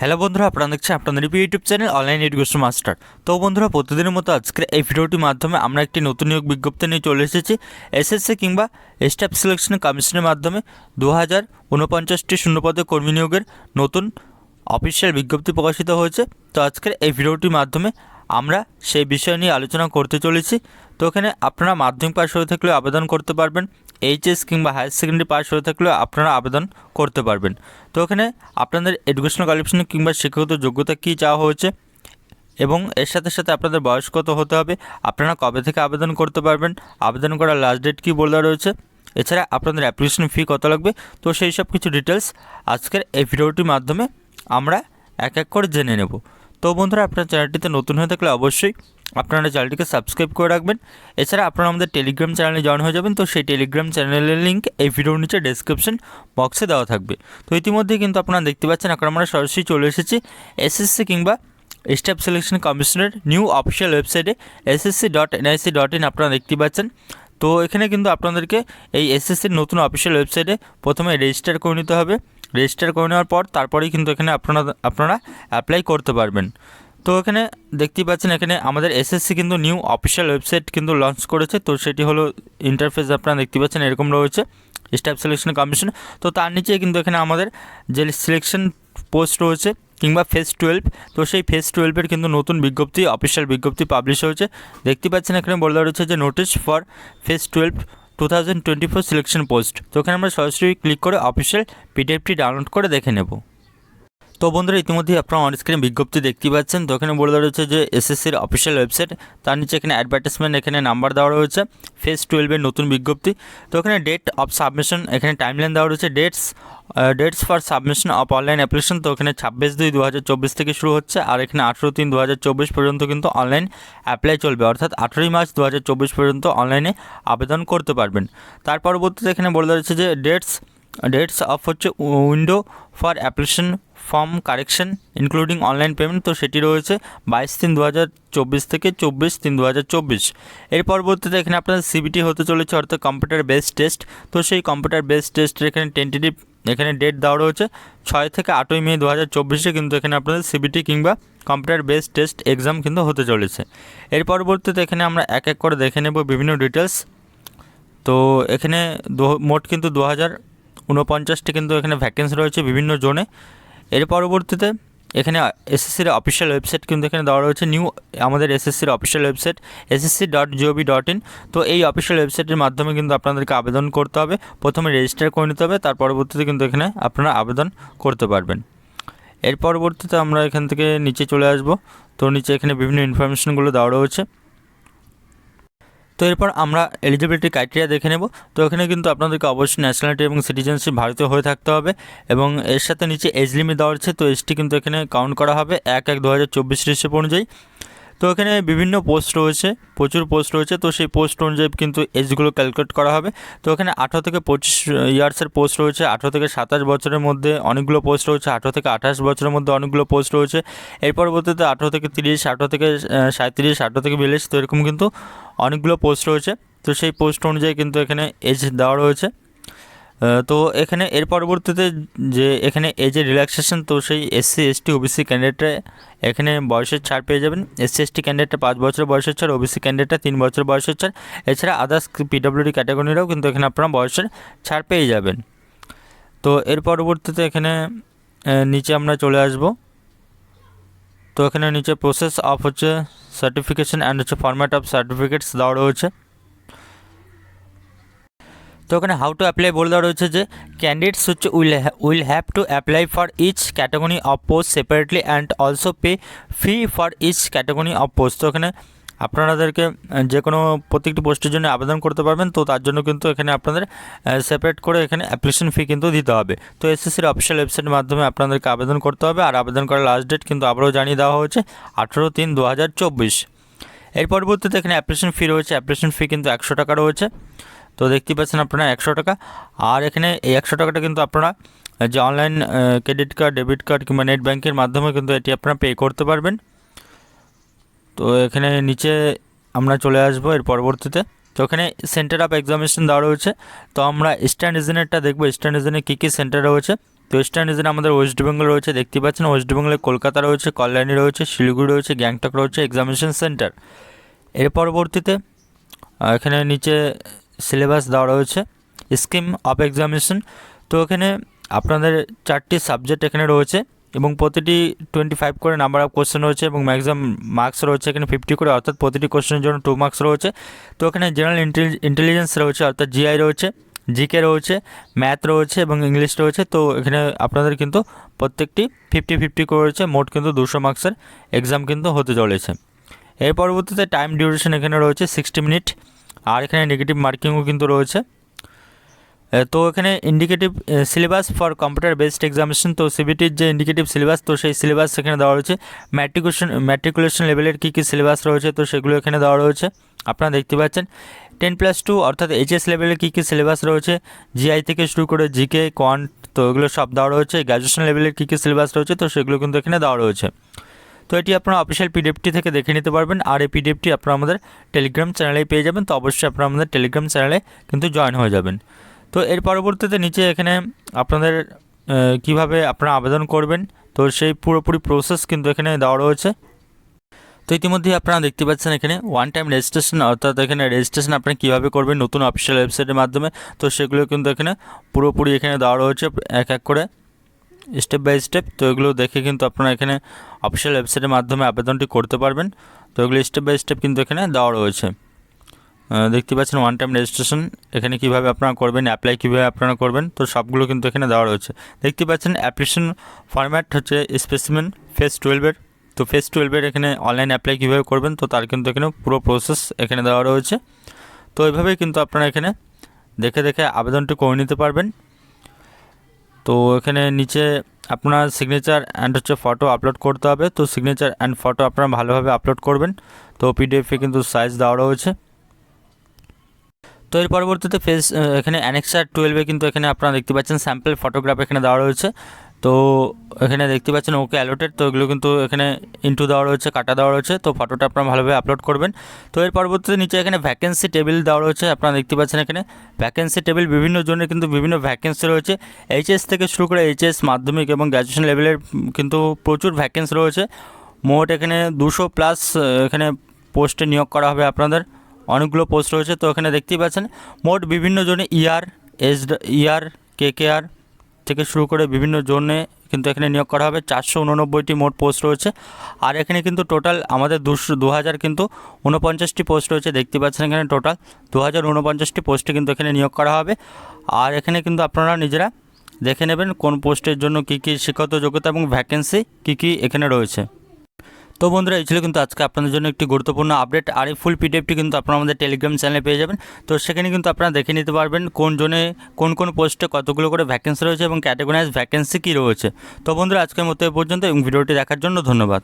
Hello বন্ধুরা, আপনারা দেখছেন আপনাদের YouTube channel online education master. তো বন্ধুরা, প্রতিদিনের মতো আজকের এই ভিডিওটির মাধ্যমে আমরা একটি নতুন নিয়োগ বিজ্ঞপ্তি নিয়ে চলে এসেছি। এসএসসি কিংবা স্টাফ সিলেকশন কমিশনের মাধ্যমে দু হাজার উনপঞ্চাশটি শূন্যপদে কর্মী নিয়োগের নতুন অফিসিয়াল বিজ্ঞপ্তি প্রকাশিত হয়েছে। তো আজকের এই ভিডিওটির মাধ্যমে আমরা সেই বিষয় নিয়ে আলোচনা করতে চলেছি। তো এখানে আপনারা মাধ্যমিক পাশ হয়ে থাকলে আবেদন করতে পারবেন। এইচএস কিংবা হায়ার সেকেন্ডারি পাস হয়ে থাকলেও আপনারা আবেদন করতে পারবেন। তো এখানে আপনাদের এডুকেশনাল কোয়ালিফিকেশন কিংবা শিক্ষাগত যোগ্যতা কী চাওয়া হয়েছে এবং এর সাথে সাথে আপনাদের বয়স কত হতে হবে, আপনারা কবে থেকে আবেদন করতে পারবেন, আবেদন করার লাস্ট ডেট কী বলা রয়েছে, এছাড়া আপনাদের অ্যাপ্লিকেশন ফি কত লাগবে, তো সেই সব কিছু ডিটেলস আজকের এই ভিডিওটির মাধ্যমে আমরা এক এক করে জেনে নেব। তো বন্ধুরা, আপনার চ্যানেলটিতে নতুন হয়ে থাকলে অবশ্যই আপনারা চ্যানেলটিকে সাবস্ক্রাইব করে রাখবেন। এছাড়া আপনারা আমাদের টেলিগ্রাম চ্যানেলে জয়েন হয়ে যাবেন, তো সেই টেলিগ্রাম চ্যানেলের লিঙ্ক এই ভিডিওর নিচে ডেসক্রিপশন বক্সে দেওয়া থাকবে। তো ইতিমধ্যেই কিন্তু আপনারা দেখতে পাচ্ছেন, এখন আমরা সরাসরি চলে এসেছি এসএসসি কিংবা স্টাফ সিলেকশন কমিশনের নিউ অফিসিয়াল ওয়েবসাইটে SSC dot NIC dot in আপনারা দেখতে পাচ্ছেন। তো এখানে কিন্তু আপনাদেরকে এই এসএসসির নতুন অফিসিয়াল ওয়েবসাইটে প্রথমে রেজিস্টার করে নিতে হবে। রেজিস্টার করে নেওয়ার পর তারপরেই কিন্তু এখানে আপনারা আপনারা অ্যাপ্লাই করতে পারবেন। তো এখানে দেখতেই পাচ্ছেন, এখানে আমাদের এসএসসি কিন্তু নিউ অফিসিয়াল ওয়েবসাইট কিন্তু লঞ্চ করেছে। তো সেটি হলো ইন্টারফেস আপনারা দেখতে পাচ্ছেন, এরকম রয়েছে। স্টাফ সিলেকশন কমিশন তো তার নিচে কিন্তু এখানে আমাদের যে সিলেকশন পোস্ট রয়েছে, কিংবা ফেস টুয়েলভ তো সেই ফেস টুয়েলভের কিন্তু নতুন বিজ্ঞপ্তি অফিসিয়াল বিজ্ঞপ্তি পাবলিশ হয়েছে। দেখতে পাচ্ছেন, এখানে বলা রয়েছে যে notice for phase twelve two thousand twenty four selection post তো আমরা সরাসরি ক্লিক করে অফিসিয়াল পিডিএফটি ডাউনলোড করে দেখে নেব। তো বন্ধুরা, ইতিমধ্যেই আপনারা অন স্ক্রিন বিজ্ঞপ্তি দেখতে পাচ্ছেন। তো এখানে বলে দেওয়া রয়েছে যে এসএসসির অফিসিয়াল ওয়েবসাইট তার নিচে এখানে অ্যাডভার্টাইজমেন্ট এখানে নাম্বার দেওয়া রয়েছে ফেস টুয়েলভের নতুন বিজ্ঞপ্তি। তো এখানে ডেট অফ সাবমিশন এখানে টাইমলাইন দেওয়া রয়েছে dates dates for submission of online application তো এখানে ছাব্বিশ দুই দু হাজার চব্বিশ থেকে শুরু হচ্ছে, আর এখানে আঠেরো তিন দু হাজার চব্বিশ পর্যন্ত কিন্তু অনলাইন অ্যাপ্লাই চলবে। অর্থাৎ আঠেরোই মার্চ দু হাজার চব্বিশ পর্যন্ত অনলাইনে আবেদন করতে পারবেন। তার পরবর্তীতে এখানে বলে দেওয়া রয়েছে যে ডেটস ডেটস অফ হচ্ছে window for application form correction including online payment তো সেটি রয়েছে বাইশ তিন দু হাজার চব্বিশ থেকে চব্বিশ তিন দু হাজার চব্বিশ। এর পরবর্তীতে এখানে আপনার সিবিটি হতে চলেছে, অর্থাৎ কম্পিউটার বেসড টেস্ট তো সেই কম্পিউটার বেসড টেস্টের এখানে টেন্টেটিভ এখানে ডেট দেওয়া রয়েছে ছয় থেকে আটই মে দু হাজার চব্বিশে, কিন্তু এখানে আপনাদের সিবিটি কিংবা কম্পিউটার বেসড টেস্ট এক্সাম কিন্তু হতে চলেছে। এর পরবর্তীতে এখানে আমরা এক এক করে দেখে নেব বিভিন্ন ডিটেলস তো এখানে মোট কিন্তু দু হাজার উনপঞ্চাশটি কিন্তু এখানে ভ্যাকেন্সি রয়েছে বিভিন্ন জোনে। এর পরবর্তীতে এখানে এসএসসির অফিসিয়াল ওয়েবসাইট কিন্তু এখানে দেওয়া রয়েছে নিউ আমাদের এসএসসির official website SSC dot gov dot in তো এই অফিসিয়াল ওয়েবসাইটের মাধ্যমে কিন্তু আপনাদেরকে আবেদন করতে হবে, প্রথমে রেজিস্টার করে নিতে হবে, তার পরবর্তীতে কিন্তু এখানে আপনারা আবেদন করতে পারবেন। এর পরবর্তীতে আমরা এখান থেকে নিচে চলে আসব। তো নিচে এখানে বিভিন্ন ইনফরমেশনগুলো দেওয়া রয়েছে। তো এরপর আমরা এলিজিবিলিটি ক্রাইটেরিয়া দেখে নেব। তো এখানে কিন্তু আপনাদেরকে অবশ্যই ন্যাশনালিটি এবং সিটিজেনশিপ ভারতীয় হয়ে থাকতে হবে এবং এর সাথে নিচে এজ লিমিট দেওয়া হচ্ছে তো এজটি কিন্তু এখানে কাউন্ট করা হবে এক এক দু হাজার চব্বিশ রিসেপ অনুযায়ী। তো এখানে বিভিন্ন পোস্ট রয়েছে, প্রচুর পোস্ট রয়েছে, তো সেই পোস্ট অনুযায়ী কিন্তু এজগুলো ক্যালকুলেট করা হবে। তো এখানে আঠারো থেকে পঁচিশ ইয়ার্সের পোস্ট রয়েছে, আঠারো থেকে সাতাশ বছরের মধ্যে অনেকগুলো পোস্ট রয়েছে, আঠারো থেকে আঠাশ বছরের মধ্যে অনেকগুলো পোস্ট রয়েছে। এর পরবর্তীতে আঠারো থেকে তিরিশ, আঠারো থেকে সাঁত্রিশ আঠারো থেকে বিয়াল্লিশ, তো এরকম কিন্তু অনেকগুলো পোস্ট রয়েছে। তো সেই পোস্ট অনুযায়ী কিন্তু এখানে এজ দেওয়া রয়েছে। তো এখানে এর পরবর্তীতে যে এখানে এজের রিল্যাক্সেশন তো সেই এসসি এসটি ওবিসি ক্যান্ডিডেটরা এখানে বয়সের ছাড় পেয়ে যাবেন। এসসি এসটি ক্যান্ডিডেটটা পাঁচ বছর বয়সের ছাড় ওবিসি ক্যান্ডিডেটটা তিন বছর বয়সের ছাড়। এছাড়া আদার্স পিডাব্লিউডি ক্যাটাগরিরাও কিন্তু এখানে আপনারা বয়সের ছাড় পেয়ে যাবেন। তো এর পরবর্তীতে এখানে নিচে আমরা চলে আসব। তো এখানে নিচে প্রসেস অফ হচ্ছে সার্টিফিকেশন অ্যান্ড হচ্ছে ফরম্যাট অফ সার্টিফিকেটস দেওয়া রয়েছে। তো ওখানে হাউ টু অ্যাপ্লাই বলে দেওয়া রয়েছে যে ক্যান্ডিডেটস হচ্ছে will will have to apply for each category of post separately and also pay fee for each category of post তো এখানে আপনাদেরকে যে কোনো প্রত্যেকটি পোস্টের জন্য আবেদন করতে পারবেন, তো তার জন্য কিন্তু এখানে আপনাদের সেপারেট করে এখানে অ্যাপ্লিকেশন ফি কিন্তু দিতে হবে। তো এসএসসির অফিসিয়াল ওয়েবসাইটের মাধ্যমে আপনাদেরকে আবেদন করতে হবে, আর আবেদন করার লাস্ট ডেট কিন্তু আবারও জানিয়ে দেওয়া হয়েছে, আঠেরো তিন দু এর পরবর্তীতে এখানে অ্যাপ্লিকেশন ফি রয়েছে অ্যাপ্লিকেশন ফি কিন্তু একশো টাকা রয়েছে। তো দেখতে পাচ্ছেন আপনারা একশো টাকা। আর এখানে এই একশো টাকাটা কিন্তু আপনারা যে online credit card debit card কিংবা নেট ব্যাঙ্কের মাধ্যমে কিন্তু এটি আপনারা পে করতে পারবেন। তো এখানে নিচে আমরা চলে আসব এর পরবর্তীতে। তো এখানে সেন্টার অফ এক্সামিনেশন দেওয়া রয়েছে। তো আমরা ইস্টার্ন রিজনেরটা দেখব। ইস্টার্ন রিজনে কী কী সেন্টার রয়েছে? তো ইস্টার্ন রিজনে আমাদের ওয়েস্ট বেঙ্গল রয়েছে, দেখতে পাচ্ছেন। ওয়েস্ট বেঙ্গলে কলকাতা রয়েছে, কল্যাণী রয়েছে, শিলিগুড়ি রয়েছে, গ্যাংটক রয়েছে এক্সামিনেশন সেন্টার এর পরবর্তীতে এখানে নিচে সিলেবাস দেওয়া রয়েছে স্কিম অফ এক্সামিনেশন তো এখানে আপনাদের চারটি সাবজেক্ট এখানে রয়েছে এবং প্রতিটি টোয়েন্টি ফাইভ করে নাম্বার অফ কোশ্চেন রয়েছে এবং ম্যাক্সিমাম মার্কস রয়েছে, এখানে ফিফটি করে অর্থাৎ প্রতিটি কোশ্চেনের জন্য টু মার্কস রয়েছে। তো এখানে জেনারেল ইন্টেলিজেন্স রয়েছে অর্থাৎ জিআই রয়েছে জিকে রয়েছে ম্যাথ রয়েছে এবং ইংলিশ রয়েছে। তো এখানে আপনাদের কিন্তু প্রত্যেকটি ফিফটি ফিফটি করে রয়েছে, মোট কিন্তু দুশো মার্কসের এক্সাম কিন্তু হতে চলেছে। এর পরবর্তীতে টাইম ডিউরেশন এখানে রয়েছে সিক্সটি মিনিট আর এখানে নেগেটিভ মার্কিংও কিন্তু রয়েছে। তো এখানে indicative syllabus for computer based examination তো সিবিটির যে ইন্ডিকেটিভ সিলেবাস তো সেই সিলেবাস এখানে দেওয়া রয়েছে। ম্যাট্রিকুলেশন ম্যাট্রিকুলেশন লেভেলের কী কী সিলেবাস রয়েছে, তো সেগুলো এখানে দেওয়া রয়েছে। আপনারা দেখতে পাচ্ছেন টেন প্লাস টু অর্থাৎ এইচএস লেভেলের কী কী সিলেবাস রয়েছে জিআই থেকে শুরু করে জিকে কোয়ান্ট তো এগুলো সব দেওয়া রয়েছে। গ্র্যাজুয়েশন লেভেলের কী কী সিলেবাস রয়েছে, তো সেগুলো কিন্তু এখানে দেওয়া রয়েছে। তো এটি আপনারা অফিসিয়াল পিডিএফটি থেকে দেখে নিতে পারবেন। আর এই পিডিএফটি আপনারা আমাদের টেলিগ্রাম চ্যানেলেই পেয়ে যাবেন। তো অবশ্যই আপনারা আমাদের টেলিগ্রাম চ্যানেলে কিন্তু জয়েন হয়ে যাবেন। তো এর পরবর্তীতে নিচে এখানে আপনাদের কীভাবে আপনারা আবেদন করবেন, তো সেই পুরোপুরি প্রসেস কিন্তু এখানে দেওয়া রয়েছে। তো ইতিমধ্যেই আপনারা দেখতে পাচ্ছেন এখানে ওয়ান টাইম রেজিস্ট্রেশন অর্থাৎ এখানে রেজিস্ট্রেশন আপনারা কীভাবে করবেন, নতুন অফিসিয়াল ওয়েবসাইটের মাধ্যমে, তো সেগুলো কিন্তু এখানে পুরোপুরি এখানে দেওয়া রয়েছে, এক এক করে। স্টেপ বাই স্টেপ তো এগুলো দেখে কিন্তু আপনারা এখানে অফিসিয়াল ওয়েবসাইটের মাধ্যমে আবেদনটি করতে পারবেন। তো এগুলো স্টেপ বাই স্টেপ কিন্তু এখানে দেওয়া রয়েছে। দেখতে পাচ্ছেন ওয়ান টাইম রেজিস্ট্রেশন এখানে কীভাবে আপনারা করবেন অ্যাপ্লাই কীভাবে আপনারা করবেন, তো সবগুলো কিন্তু এখানে দেওয়া রয়েছে। দেখতে পাচ্ছেন অ্যাপ্লিকেশন ফরম্যাট হচ্ছে স্পেসিমেন ফেস টুয়েলভের তো ফেস টুয়েলভের এখানে অনলাইন অ্যাপ্লাই কীভাবে করবেন, তো তার কিন্তু এখানে পুরো প্রসেস এখানে দেওয়া রয়েছে। তো এইভাবেই কিন্তু আপনারা এখানে দেখে দেখে আবেদনটি করে নিতে পারবেন। তো এখানে নিচে আপনার সিগনেচার অ্যান্ড হচ্ছে ফটো আপলোড করতে হবে। তো সিগনেচার অ্যান্ড ফটো আপনারা ভালোভাবে আপলোড করবেন। তো পিডিএফে কিন্তু সাইজ দেওয়া রয়েছে। তো এর পরবর্তীতে ফেস এখানে অ্যানেক্সার টুয়েলভে কিন্তু এখানে আপনারা দেখতে পাচ্ছেন স্যাম্পল ফটোগ্রাফ এখানে দেওয়া রয়েছে। তো এখানে দেখতে পাচ্ছেন ওকে অ্যালোটেড তো এগুলো কিন্তু এখানে ইন্টু দেওয়া রয়েছে, কাটা দেওয়া রয়েছে, তো ফটোটা আপনারা ভালোভাবে আপলোড করবেন। তো এর পরবর্তীতে নিচে এখানে ভ্যাকেন্সি টেবিল দেওয়া রয়েছে, আপনারা দেখতে পাচ্ছেন এখানে। ভ্যাকেন্সি টেবিল বিভিন্ন জনের কিন্তু বিভিন্ন ভ্যাকেন্সি রয়েছে। এইচএস থেকে শুরু করে এইচএস মাধ্যমিক এবং গ্র্যাজুয়েশন লেভেলের কিন্তু প্রচুর ভ্যাকেন্সি রয়েছে। মোট এখানে দুশো প্লাস এখানে পোস্টে নিয়োগ করা হবে আপনাদের। অনেকগুলো পোস্ট রয়েছে, তো এখানে দেখতেই পাচ্ছেন। মোট বিভিন্ন জনে ইয়ার এস ইয়ার কে কে আর থেকে শুরু করে বিভিন্ন জোনে কিন্তু এখানে নিয়োগ করা হবে। চারশো উননব্বইটি মোট পোস্ট রয়েছে। আর এখানে কিন্তু টোটাল আমাদের দুশো দু হাজার কিন্তু উনপঞ্চাশটি পোস্ট রয়েছে। দেখতে পাচ্ছেন এখানে টোটাল দু হাজার উনপঞ্চাশটি পোস্টে কিন্তু এখানে নিয়োগ করা হবে। আর এখানে কিন্তু আপনারা নিজেরা দেখে নেবেন কোন পোস্টের জন্য কী কী শিক্ষাগত যোগ্যতা এবং ভ্যাকেন্সি কী কী এখানে রয়েছে। তো বন্ধুরা, এই ছিল কিন্তু আজকে আপনাদের জন্য একটি গুরুত্বপূর্ণ আপডেট আর এই ফুল পিডিএফটি কিন্তু আপনারা আমাদের টেলিগ্রাম চ্যানেলে পেয়ে যাবেন। তো সেখানে কিন্তু আপনারা দেখে নিতে পারবেন কোন জনে, কোন কোন পোস্টে কতগুলো করে ভ্যাকেন্সি রয়েছে এবং ক্যাটাগরাইজ ভ্যাকেন্সি কী রয়েছে। তো বন্ধুরা, আজকের মতো এ পর্যন্ত এবং ভিডিওটি দেখার জন্য ধন্যবাদ।